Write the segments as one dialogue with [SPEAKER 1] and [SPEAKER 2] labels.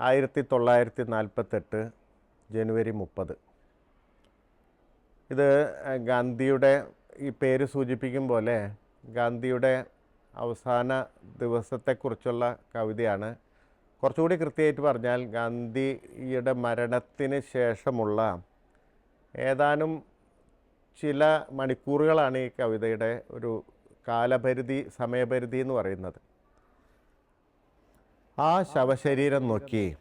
[SPEAKER 1] ആയിരത്തി തൊള്ളായിരത്തി നാൽപ്പത്തെട്ട് ജനുവരി മുപ്പത്. ഇത് ഗാന്ധിയുടെ ഈ പേര് സൂചിപ്പിക്കും പോലെ ഗാന്ധിയുടെ അവസാന ദിവസത്തെക്കുറിച്ചുള്ള കവിതയാണ്. കുറച്ചുകൂടി കൃത്യമായിട്ട് പറഞ്ഞാൽ ഗാന്ധിയുടെ മരണത്തിന് ശേഷമുള്ള ഏതാനും ചില മണിക്കൂറുകളാണ് ഈ കവിതയുടെ ഒരു കാലപരിധി സമയപരിധി എന്ന് പറയുന്നത്. ആ ശവശരീരം നോക്കി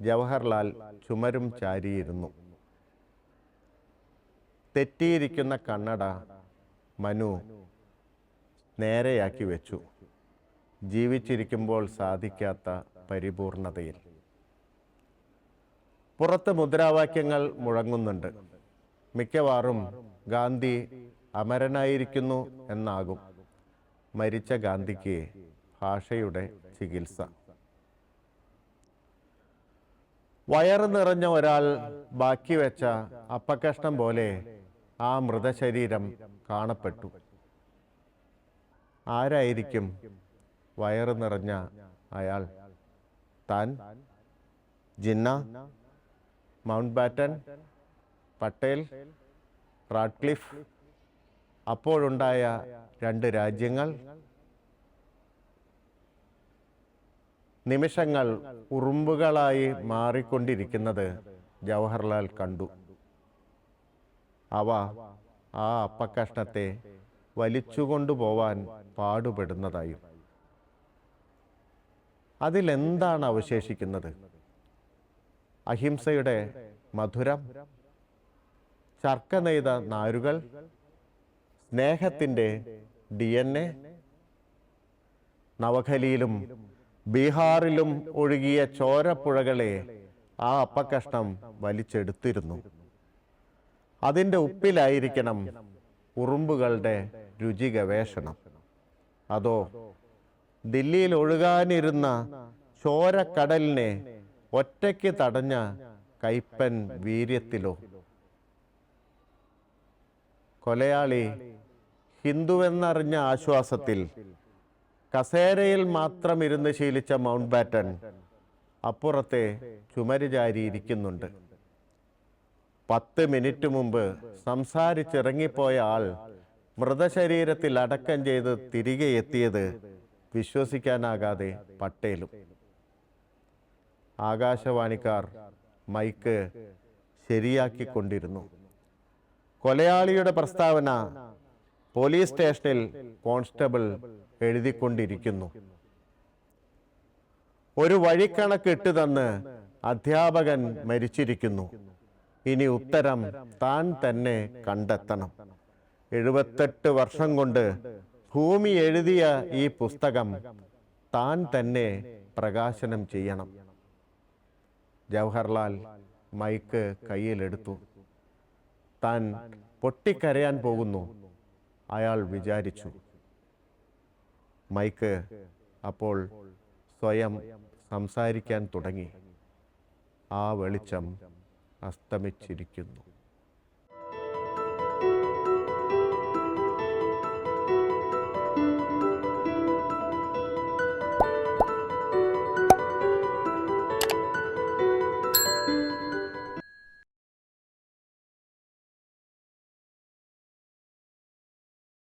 [SPEAKER 1] ജവഹർലാൽ ചുമരും ചാരിയിരുന്നു. തെറ്റിയിരിക്കുന്ന കണ്ണട മനു നേരെയാക്കി വെച്ചു. ജീവിച്ചിരിക്കുമ്പോൾ സാധിക്കാത്ത പരിപൂർണതയിൽ. പുറത്ത് മുദ്രാവാക്യങ്ങൾ മുഴങ്ങുന്നുണ്ട്. മിക്കവാറും ഗാന്ധി അമരനായിരിക്കുന്നു എന്നാകും. മരിച്ച ഗാന്ധിക്ക് ഭാഷയുടെ ചികിത്സ. വയറ് നിറഞ്ഞ ഒരാൾ ബാക്കി വെച്ച അപ്പക്കഷ്ണം പോലെ ആ മൃതശരീരം കാണപ്പെട്ടു. ആരായിരിക്കും വയറ് നിറഞ്ഞ അയാൾ? താൻ? Jinnah? Mountbatten Patel? Radcliffe? അപ്പോഴുണ്ടായ രണ്ട് രാജ്യങ്ങൾ? നിമിഷങ്ങൾ ഉറുമ്പുകളായി മാറിക്കൊണ്ടിരിക്കുന്നത് ജവഹർലാൽ കണ്ടു. അവ ആ അപ്പക്കഷ്ണത്തെ വലിച്ചുകൊണ്ടുപോവാൻ പാടുപെടുന്നതായും. അതിലെന്താണ് അവശേഷിക്കുന്നത്? അഹിംസയുടെ മധുരം? ചർക്ക നെയ്ത നാരുകൾ? സ്നേഹത്തിന്റെ ഡി എൻ എ? നവഖലിയിലും ബീഹാറിലും ഒഴുകിയ ചോരപ്പുഴകളെ ആ അപ്പക്കഷ്ണം വലിച്ചെടുത്തിരുന്നു. അതിന്റെ ഉപ്പിലായിരിക്കണം ഉറുമ്പുകളുടെ രുചി ഗവേഷണം അതോ ദില്ലിയിൽ ഒഴുകാനിരുന്ന ചോരക്കടലിനെ ഒറ്റയ്ക്ക് തടഞ്ഞ കൈപ്പൻ വീര്യത്തിലോ? കൊലയാളി ഹിന്ദുവെന്നറിഞ്ഞ ആശ്വാസത്തിൽ കസേരയിൽ മാത്രം ഇരുന്ന് ശീലിച്ച മൗണ്ട് ബാറ്റൻ അപ്പുറത്തെ ചുമരുചാരി ചാരിയിരിക്കുന്നുണ്ട് പത്ത് മിനിറ്റ് മുമ്പ് സംസാരിച്ചിറങ്ങിപ്പോയ ആൾ മൃതശരീരത്തിൽ അടക്കം ചെയ്ത് തിരികെ എത്തിയത് വിശ്വസിക്കാനാകാതെ പട്ടേലും. ആകാശവാണിക്കാർ മൈക്ക് ശരിയാക്കിക്കൊണ്ടിരുന്നു. കൊലയാളിയുടെ പ്രസ്താവന പോലീസ് സ്റ്റേഷനിൽ കോൺസ്റ്റബിൾ എഴുതിക്കൊണ്ടിരിക്കുന്നു. ഒരു വഴിക്കണക്ക് ഇട്ട് തന്ന് അധ്യാപകൻ മരിച്ചിരിക്കുന്നു. ഇനി ഉത്തരം താൻ തന്നെ കണ്ടെത്തണം. എഴുപത്തെട്ട് വർഷം കൊണ്ട് ഭൂമി എഴുതിയ ഈ പുസ്തകം താൻ തന്നെ പ്രകാശനം ചെയ്യണം. ജവഹർലാൽ മൈക്ക് കയ്യിലെടുത്തു. താൻ പൊട്ടിക്കരയാൻ പോകുന്നു. അയാൾ വിചാരിച്ചു. മൈക്ക് അപ്പോൾ സ്വയം സംസാരിക്കാൻ തുടങ്ങി. ആ വെളിച്ചം അസ്തമിച്ചിരിക്കുന്നു.